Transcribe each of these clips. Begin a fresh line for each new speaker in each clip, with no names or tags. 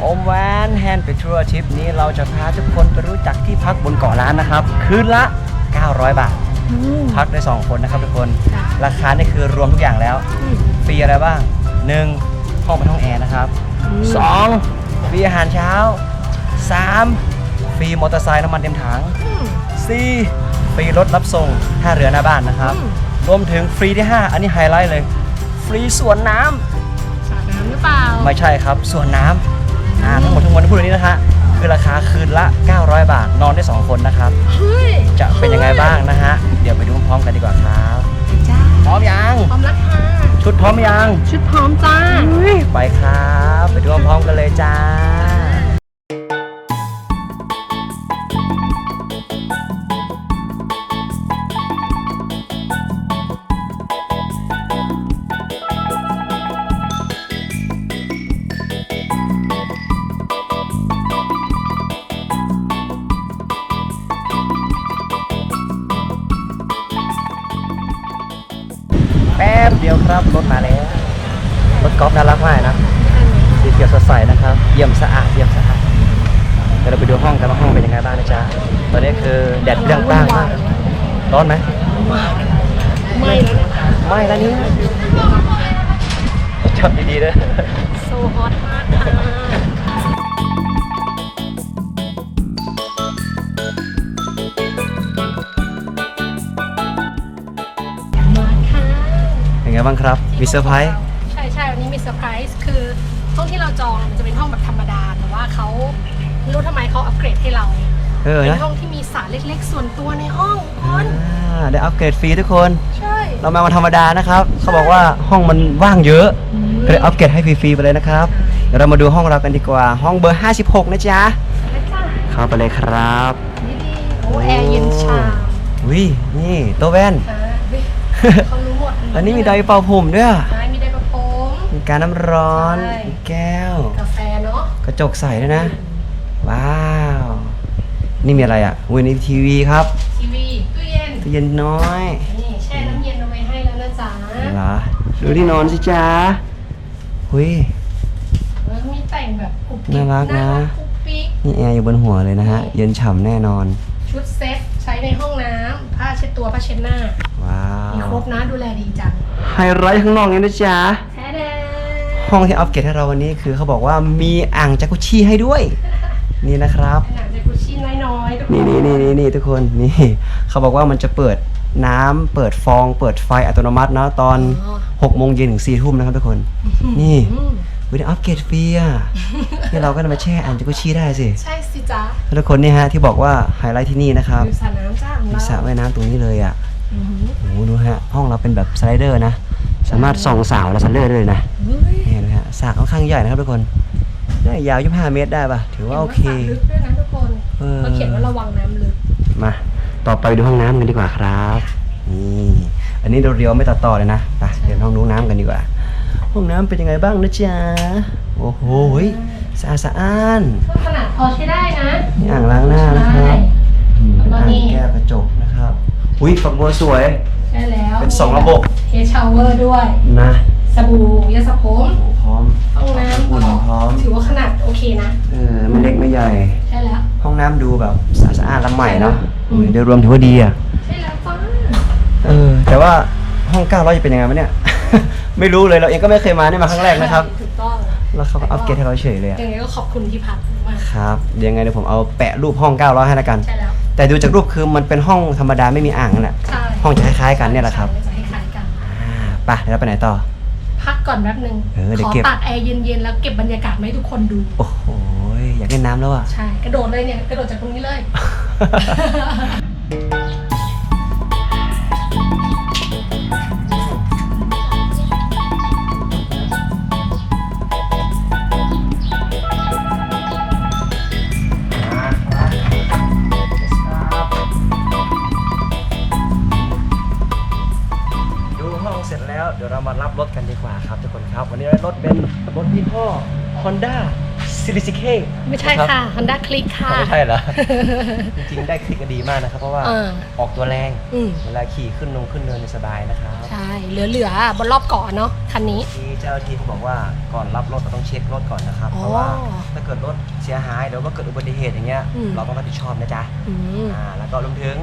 โอมแวนแฮนด์ไปทัวร์ทริปนี้เราจะพาทุกคนไปรู้จักที่พักบนเกาะล้านนะครับ คืนละ 900 บาท พักได้ 2 คนนะครับทุกคน ราคานี่คือรวมทุกอย่างแล้ว ฟรีอะไรบ้าง 1. ห้องเป็นห้องแอร์นะครับ 2. ฟรีอาหารเช้า 3. ฟรีมอเตอร์ไซค์น้ำมันเต็มถัง 4. ฟรีรถรับส่งท่าเรือหน้าบ้านนะครับ รวมถึงฟรีที่ 5 อันนี้ไฮไลท์เลย ฟรีสวนน้ำ
สระน้ำหรือเปล่า
ไม่ใช่ครับสวนน้ำ อ่าทั้งหมดทั้งมวลที่พูดนี้นะฮะคือราคาคืนละ 900 บาทนอนได้ 2 คนนะครับ
เฮ้ย
จะเป็นยังไงบ้างนะฮะ เดี๋ยวไปดูพร้อมกันดีกว่าครับ
จ้า
พร้อมยัง
พร้อมแล้วค่ะ
ชุดพร้อมยัง
ชุดพร้อมจ้า
ไปครับ ไปดู ป๊บเดียวครับรถมาแล้วรถกอล์ฟน่ารักมากนะสีเขียวสดใสนะครับ เยี่ยมสะอาดเยี่ยมสะอาดเดี๋ยวเราไปดูห้องกันว่าห้องเป็นยังไงบ้างนะจ๊ะตอนนี้คือแดดเปรี้ยงป้างมากร้อนไหม
ไม่แล้วเนี่ย
ไม่แล้วนี่จับดีๆเล บ้างครับมีเซอร์ไพรส์
ใช่ใช่วันนี้มีเซอร์ไพรส์คือห้องที่เราจองมันจะเป็นห้องแบบธรรมดาแต่ว่าเขาไม่รู้ทำไมเขาอัปเกรดให้เรา
เออ
เป็น
นะ
ห้องที่มีสระเล็กๆ ส่วนตัวในห้องค
อ่านได้อัปเกรดฟรีทุกคน
ใช่
เรามาวันธรรมดานะครับ เขาบอกว่าห้องมันว่างเยอะก็เลยอัปเกรดให้ฟรีๆไปเลยนะครับเดี๋ยวเรามาดูห้องเรากันดีกว่า ห้องเบอร์ 56 นะจ๊ะ
แล้วจ้า
เข้าไปเลยครับ
ดีๆโอ้แอร์เย็นชา
วินี่โตัวแว่น
อ่าเฮ้ยเขารู้หมด
อันนี้มีไดร์เป่าผมด้วย
ใช่มีไดร์ประผม
มีการน้ำร้อน
ใช่
มีแก้ว
กาแฟเนาะ
กระจกใสด้วยนะ ว้าว นี่มีอะไรอะวินี่ทีวีครับ
ทีวีตู้เย็น
ตู้เย็นน้อย
นี่แช่น้ำเย็นเอาไว้ให้แล้วนะจ๊ะ
เหรอดูที่นอนสิจ๊ะหุย
แล้วมีแต่งแบบกุ๊ก
น่ารักนะ
กุ๊กปิ๊ก
นี่แอร์อยู่บนหัวเลยนะฮะ เย็นฉ่ำแน่นอน
ชุดเซ็ตใช้ในห้องน้ำผ้าเช็ดตัวผ้าเช็ดหน้า
ว้า
มีคร
ว
บนะดูแลดีจัง
ไฮไลท์ข้างนอกนี้นะจ๊ะ
แท้แด
ห้องที่อัปเกรดให้เราวันนี้คือเขาบอกว่ามีอ่างจากุชี่ให้ด้วย นี่นะครับ
ขนาดจะกุชชี่น้อยๆทุกค
นี่นี่นี่นี่นี่ทุกคนนี่เขาบอกว่ามันจะเปิดน้ำเปิดฟอง เปิดไฟอัตโนมัตินะตอน6โมงเย็นถึง4ทุ่มนะครับทุกคน นี่
อืม
วิดีอัปเกรดฟรีอะนี่เราก็จะมาแช่อ่างจากุชี่ได้สิ
ใช่สิจ๊ะ
แล้วทุกคนนี่ฮะที่บอกว่าไฮไลท์ที่นี่นะครับ
อยู่สระน้ำจ้าของ
มี
เรา
สระว่ายน้ำตรงนี้เลยอะ
อือหือ
โอ้โหดูฮะ ห้องเราเป็นแบบสไลเดอร์นะ สามารถส่องสาวและสไลเดอร์ได้เลยนะ
เฮ้ย
นี่เห็นไหมฮะสระค่อนข้างใหญ่นะครับทุกคนได้ยาว25เมตรได้ปะถือว่าโอเค
ห็นว่าสระลึกด้วยนะทุกคน
เออ
เขาเขียนว่าระวังน้ำลึก
มา ต่อไปดูห้องน้ำกันดีกว่าครับ นี่ อันนี้เรียวๆไม่ตัดต่อเลยนะ ไปเดินห้องนู้น้ำกันดีกว่า ห้องน้ำเป็นยังไงบ้างนะจ๊ะ โอ้โหยสะอาดสะอ้าน
ก็ขนาดพอใช้ได้นะ
มีอ่างล้างหน้านะครับ
ใช่
อืมเป็นอ่าง
แล้วก็นี่
แก้วกระจกนะครับ อุ้ยฝักบัวสวย
ใช่แล้ว
เป็นสองระบบ
เทชาวเวอร์ด้วย
นะ
สบู่ยาสระผม
โอ้พร้อม
ห้องน้ำ
อุ่นพร้อม
ถือว่าขนาดโอเคนะ
เออไม่เล็กไม่ใหญ่
ใช่แล้ว
ห้องน้ำดูแบบสะอาดสะอาดและใหม่เนาะ
อืม
โดยรวมถือว่าดีอะ
ใช่แล้วจ้า
เออแต่ว่าห้อง900จะเป็นยังไงวะเนี่ย ไม่รู้เลยเราเองก็ไม่เคยมานี่มาครั้งแรกนะครับ
ถูกต้อง
แล้วเขาก็อัปเกรดให้เราเฉยเลยอะ
ยังไงก็ขอบคุณที่พักมาก
ครับเดี๋ยวยังไงเดี๋ยวผมเอาแปะรูปห้อง 900 ให้ละกัน
ใช่แล้ว
แต่ดูจากรูปคือมันเป็นห้องธรรมดาไม่มีอ่างนั่นแหละ
ใช่
ห้องจะคล้ายๆกันเนี่ยแหละครับ
จะคล้ายๆกัน
อ่าไปเดี๋ยวเราไปไหนต่อ
พักก่อนแป๊บนึง
เออเดี๋ยว
ขอ
เก็บ
ตัดแอร์เย็นๆแล้วเก็บบรรยากาศมาให้ทุกคนดู
โอ้โหอยากเล่นน้ำแล้วอะ
ใช่ กระโดดเลยเนี่ย กระโดดจากตรงนี้เลย
ไม่
ใช่ค่ะ Honda Click ค่ะ
ไม่ใช่เหรอ จริงๆ ได้คลิกก็ดีมากนะครับ เพราะว่า
เออ
ออกตัวแรง
อืม
เวลาขี่ขึ้นลงขึ้นเนินเนี่ยสบายนะครับ
ใช่เหลือๆบนรอบเกาะเนาะคันนี้
ที่เจ้าหน้าที่เขาบอกว่าก่อนรับรถเราต้องเช็ครถก่อนนะครับ
อ๋อ
เพราะว่าถ้าเกิดรถเสียหายหรือว่าเกิดอุบัติเหตุอย่างเงี้ย
อืม
เราต้องรับผิดชอบนะจ๊ะ
อืม
อ่า แล้วก็รวมถึง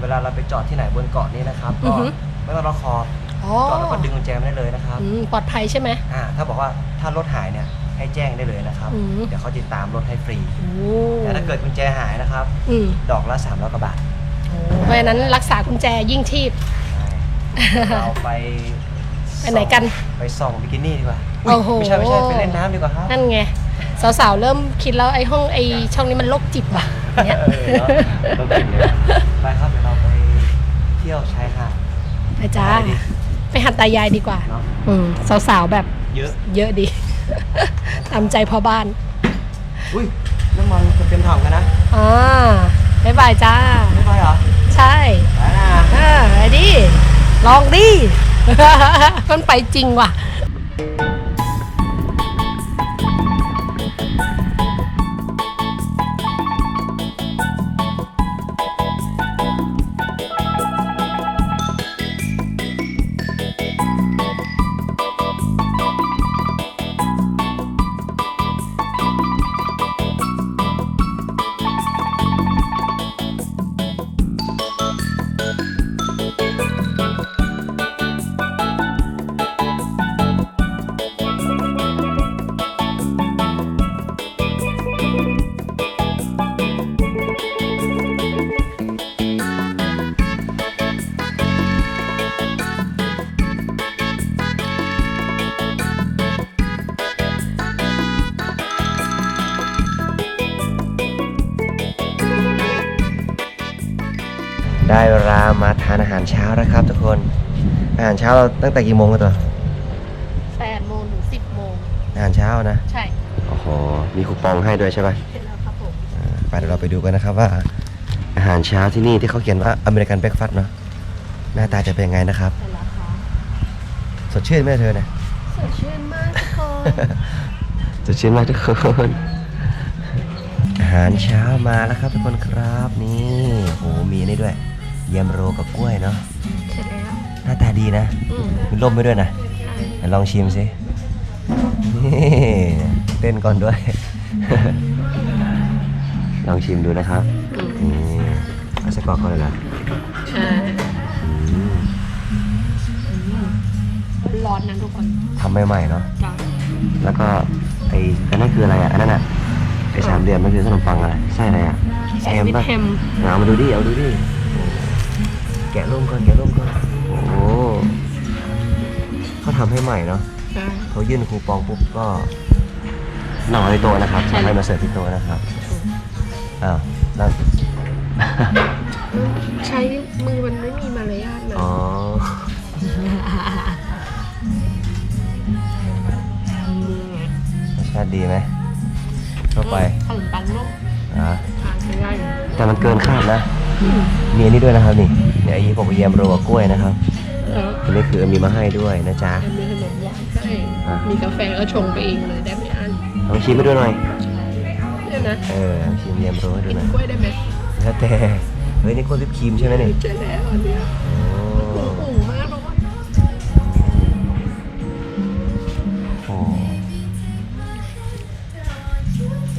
เวลาเราไปจอดที่ไหนบนเกาะนี้นะครับ
อื
ก็
อฮึ
ไม่ต้องรอคอบ
อ๋อ
จอดแล้วก็ดึงกุญแจมาได้เลยนะครับ
อืมปลอดภัยใช่ไหม
อ่า ถ้าบอกว่าถ้ารถหายเนี่ย ให้แจ้งได้เลยนะครับ
อืม
เดี๋ยวเขาติดตามรถให้ฟรี
โอ้
แต่ถ้าเกิดกุญแจหายนะครับ
อืม
ดอกละ3 0 0กว่าบาท
โอ้เพราะฉะนั้นรักษากุญแจยิ่งชีพ
ใช่เราไป
ไปไหนกัน
ไปส่องบิกินี่ดีกว่า
โอ้โห
ไม่ใช่ไม่ใช่ไปเล่นน้ำดีกว่าครับ
นั่นไง สาวๆ เริ่มคิดแล้วไอ้ห้องไอ้ช่องนี้มันโรคจิตว่ะเนี่ย
เออเนอะต้องกินเลยไปครับเดี๋ยวเราไปเที่ยวชายหาด
ไปจ้า
ไปดิ
ไปหัดตายายดีกว่า
เนาะ
อืมสาวๆ แบบ
เยอะ
เยอะดี ตามใจพ่อบ้าน
อุ้ยน้ำมันเต็มถังกันนะ
อ่าบ๊ายบายจ้า
ไม่ไปเหรอ
ใช่
ไปนะ
อ่าไปดิลองดิ มันไปจริงว่ะา
ทานอาหารเช้าแล้วครับ ทุกคน อาหารเช้าเราตั้งแต่กี่โมงกันตัว
8โมงถึง10โมง
อาหารเช้านะ
ใช่
โอ้โหมีคูปองให้ด้วยใช่ไหม
เสร็จแล้วครับผม
อ่าไปเดี๋ยวเราไปดูกันนะครับว่า อาหารเช้าที่นี่ที่เขาเขียนว่าอเมริกันเบรกฟาสต์เนาะหน้าตาจะเป็นยังไงนะครับ
เสร็จแล้วค่ะ
สดชื่นไหมเธอเนี่ย
สดชื่นมากทุกคน
สดชื่นมากทุกคนอาหารเช้ามาแล้วครับทุกคนครับนี่โหมีนี่ด้วย เยมโรกับกล้วยเนาะ
เสร็จแล้ว
หน้าตาดีนะ
อืม
มีร่มไปด้วยนะไหนลองชิมสินี่เต้นก่อนด้วย ลองชิมดูนะครับ
อืม
นี่เอาไส้กรอกเข้าเลยนะ
ใช่
อืม
ร้อนนะทุกคน
ทำใหม่ๆเนาะ
จ้า
แล้วก็ไอ้อันนั้นคืออะไรอะอันนั้นอะไอ้สามเหลี่ยมมันคือขนมปังอะไรไส้อะไรอะ
แซนด์วิช
ปะ
แฮม
เอามาดูดิเอาดูดิ แกะร่มก่อนแกะร่มก่อนโอ้โหเขาทำให้ใหม่เนาะ
ใช่
เขายื่นคูปองปุ๊บก็นอนในโต๊ะนะครับ
ใช่
ทำให้มาเสิร์ฟที่โต๊ะนะครับอ้าวนั่น
ใช้มือมันไม่มีมารยาทนะ
อ๋อรสชาติดีไหมเข้าไป
ขนมปังนุ่ม
อ่า
ทานง่ายๆเลย
แต่มันเกินคาดนะมีอันนี้ด้วยนะครับนี่ เนี่ยไอ้ผมเยี่ยมโรกับกล้วยนะครับ
เออ
อันนี้คือมีมาให้ด้วยนะจ๊ะ
มีขนมหวานใช่
อะ
มีกาแฟก็ชงไปเองเลยได้ไม่อั้น
ลองชิมให้ดูหน่อย
เนี่ยนะ
เออลองชิมเยี่ยมโรให้ดู
กิน
หน่อย
กล้วยได้ไหม
แล้วแต่เฮ้ยนี่กล้วยวิปครีมใช่ไหมนี่
ใช่แล้วอันเนี้ย
โอ้
อุ่งมากเพราะว่า
โห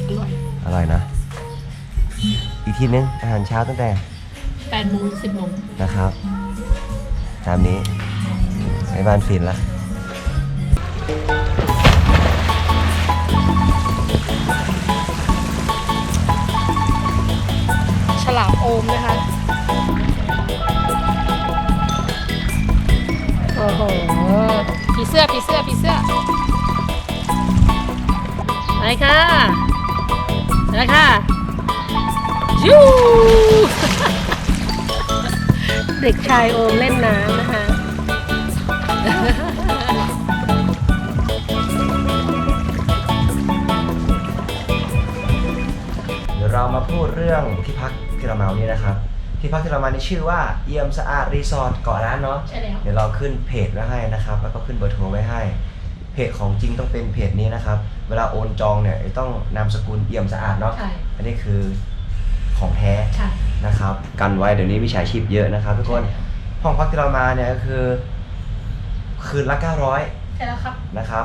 อร่อย
อร่อยนะ อีกทีนึงอาหารเช้าตั้งแต่
แปดโมงสิบโมง
นะครับ ตามนี้ไอ้บ้านฟินละ
ฉลามโอมนะคะ โอ้โหผีเสื้อผีเสื้อผีเสื้อไปค่ะไปค่ะยู เด็กชายโอมเล่นน้ำนะคะ
เดี๋ยวเรามาพูดเรื่องที่พักที่เรามาวันนี้นะครับ ที่พักที่เรามานี่ชื่อว่าเยี่ยมสะอาดรีสอร์ทเกาะล้านเนาะ
ใช่แล้ว
เดี๋ยวเราขึ้นเพจไว้ให้นะครับ แล้วก็ขึ้นเบอร์โทรไว้ให้ เพจของจริงต้องเป็นเพจนี้นะครับ เวลาโอนจองเนี่ยต้องนามสกุลเอี่ยมสะอาดเนาะ
ใช่
อันนี้คือของแท้
ใช่
นะครับกันไว้เดี๋ยวนี้วิชาชีพเยอะนะครับทุกคนห้องพักที่เรามาเนี่ยก็คือ คืนละ 900
ใช่แล้วครับ
นะครับ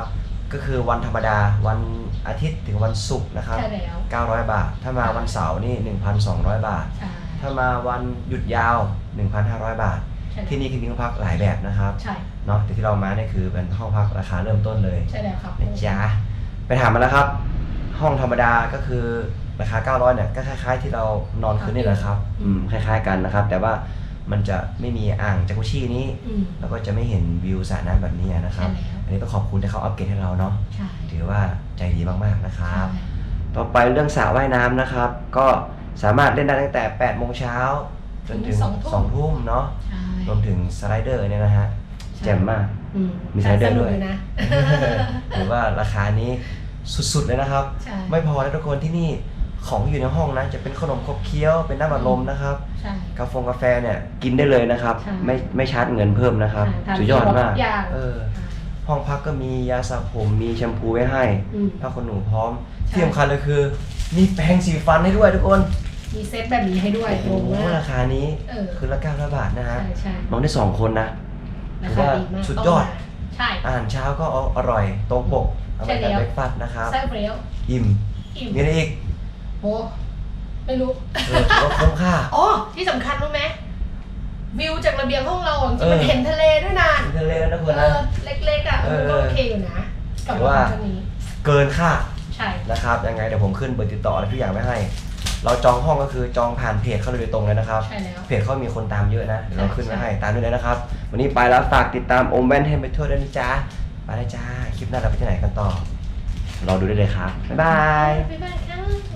ก็คือวันธรรมดาวันอาทิตย์ถึงวันศุกร์นะครับ
ใช่แล้ว
900 บาท ถ้ามาวันเสาร์นี่ 1,200 บาท
ใช่
ถ้ามาวันหยุดยาว 1,500 บาท
ใช่แล้ว
ที่นี่คือมีห้องพักหลายแบบนะครับ
ใช่
เนาะแต่ที่เรามาเนี่ยคือเป็นห้องพักราคาเริ่มต้นเลย
ใช่แล้วครับ
นะจ๊ะไปถามมาแล้วครับ ห้องธรรมดาก็คือ ราคา 900 เนี่ยก็คล้ายๆ ที่เรานอนคืนนี่แหละครับอืมคล้าย ๆ กันนะครับ แต่ว่ามันจะไม่มีอ่างจากุชี่นี้
อืม
แล้วก็จะไม่เห็นวิวสระน้ำแบบนี้นะครับ
ใช่แล้ว
อันนี้ต้องขอบคุณที่เขาอัปเกรดให้เราเนาะ
ใช่
ถือว่าใจดีมากๆนะครับ
ใช่
ต่อไปเรื่องสระว่ายน้ำนะครับ ก็สามารถเล่นได้ตั้งแต่8โมงเช้าจนถึง2ทุ่มเนาะ
ใช่
รวมถึงสไลเดอร์เนี่ยนะฮะ
ใช่
แจ่มมาก
อืม
มีสไลเดอร์ด้วย
สนุกนะ
หรือว่าราคานี้สุดๆเลยนะครับ
ใช่
ไม่พอนะทุกคนที่นี่ ของอยู่ในห้องนะจะเป็นขนมขบเคี้ยวเป็นน้ำอัดลมนะครับ
ใช่
กาแฟกาแฟเนี่ยกินได้เลยนะครับ
ใช่
ไม่ไม่ชาร์จเงินเพิ่มนะครับ
ใช่ทาน
สุดยอดมาก
ทุกอย่าง
เออ ห้องพักก็มียาสระผมมีแชมพูไว้ให้
อืม
ผ้าขนหนูพร้อม
ใช่
ที่สำคัญเลยคือ มีแปรงสีฟันให้ด้วยทุกคน
มีเซตแบบนี้ให้ด้วย
โอ้
ง
โห
งมาก
ราคานี้
เออ
คือละเก้าร้อยบาทนะฮะ
ใช่ใช่
น้องได้สองคนนะ
รา
ถือ
คา
ว่า
ดีมาก
สุดยอด
ต้องมาใช่
อาหารเช้าก็อร่อยตรงปกอ
ใช่
เมริกัน
แล้ว
เบรกฟาสต์นะครับ
ไส้เฟรล
อิ่ม
อิ่ม
มีอะไรอีก
โอ้ไม่รู้
เออถือว่าคุ้มค่า
อ๋อ ที่สำคัญรู้ไหมวิวจากระเบียงห้องเราจริงๆ
เออ
มันเห็นทะเลด้วยนะ
มีทะเลนะทุกคน
เอ
นะ
อเล็กๆอะ
เออ
มันก็โอเคอยู่นะกับ
ถือว่า
ตัวนี้
เกินค่า
ใช่
นะครับยังไงเดี๋ยวผมขึ้นเบอร์ติดต่ออะไรทุกอย่างไว้ให้ เราจองห้องก็คือจองผ่านเพจเขาเลยโดยตรงเลยนะครับ
ใช่แล้ว
เพจเขามีคนตามเยอะนะเดี๋ยวเราขึ้นไว้
ใช่
ให้ตามด้วยเลยนะครับ วันนี้ไปแล้วฝากติดตามโอมแวนให้ไปทั่วด้วยนะจ๊ะไปเลยจ้าคลิปหน้าเราไปที่ไหนกันต่อรอดูได้เลยครับบ๊ายบาย
บ๊ายบายค่ะ